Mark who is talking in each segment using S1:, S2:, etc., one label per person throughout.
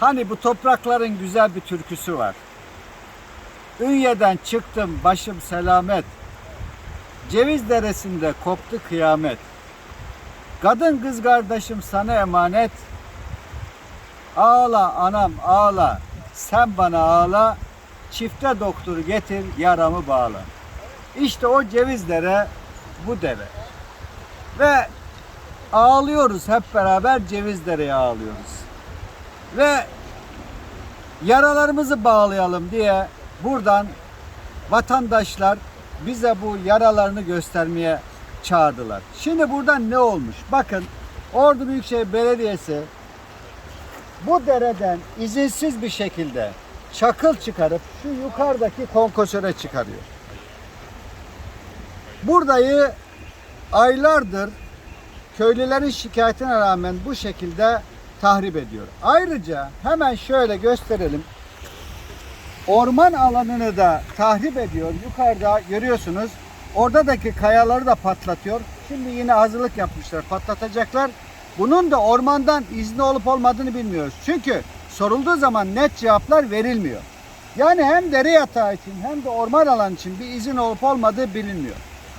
S1: Hani bu toprakların güzel bir türküsü var. Ünye'den çıktım başım selamet. Ceviz deresinde koptu kıyamet. Kadın kız kardeşim sana emanet. Ağla anam ağla. Sen bana ağla. Çifte doktoru getir yaramı bağla. İşte o ceviz dere bu dere. Ve ağlıyoruz hep beraber ceviz dereye ağlıyoruz. Ve yaralarımızı bağlayalım diye buradan vatandaşlar bize bu yaralarını göstermeye çağırdılar. Şimdi buradan ne olmuş? Bakın Ordu Büyükşehir Belediyesi bu dereden izinsiz bir şekilde çakıl çıkarıp şu yukarıdaki konkosöre çıkarıyor. Buradayı aylardır köylülerin şikayetine rağmen bu şekilde tahrip ediyor. Ayrıca hemen şöyle gösterelim. Orman alanını da tahrip ediyor. Yukarıda görüyorsunuz. Oradaki kayaları da patlatıyor. Şimdi yine hazırlık yapmışlar. Patlatacaklar. Bunun da ormandan izni olup olmadığını bilmiyoruz. Çünkü sorulduğu zaman net cevaplar verilmiyor. Yani hem dere yatağı için hem de orman alanı için bir izin olup olmadığı bilinmiyor.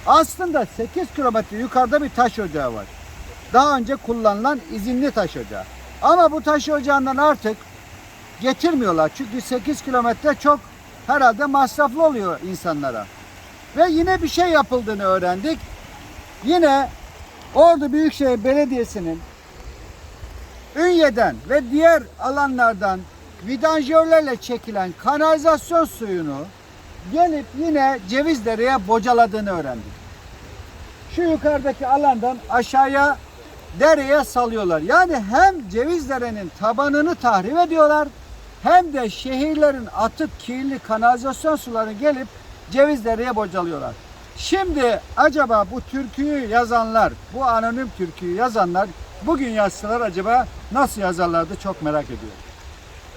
S1: Aslında 8 kilometre yukarıda bir taş ocağı var. Daha önce kullanılan izinli taş ocağı. Ama bu taş ocağından artık getirmiyorlar. Çünkü 8 kilometre çok herhalde masraflı oluyor insanlara. Ve yine bir şey yapıldığını öğrendik. Yine Ordu Büyükşehir Belediyesi'nin Ünye'den ve diğer alanlardan vidanjörlerle çekilen kanalizasyon suyunu gelip yine Cevizdere'ye bocaladığını öğrendik. Şu yukarıdaki alandan aşağıya dereye salıyorlar. Yani hem Cevizdere'nin tabanını tahrip ediyorlar hem de şehirlerin atık kirli kanalizasyon sularını gelip Cevizdere'ye bocalıyorlar. Şimdi acaba bu türküyü yazanlar, bu anonim türküyü yazanlar bugün yazsalar acaba nasıl yazarlardı çok merak ediyorum.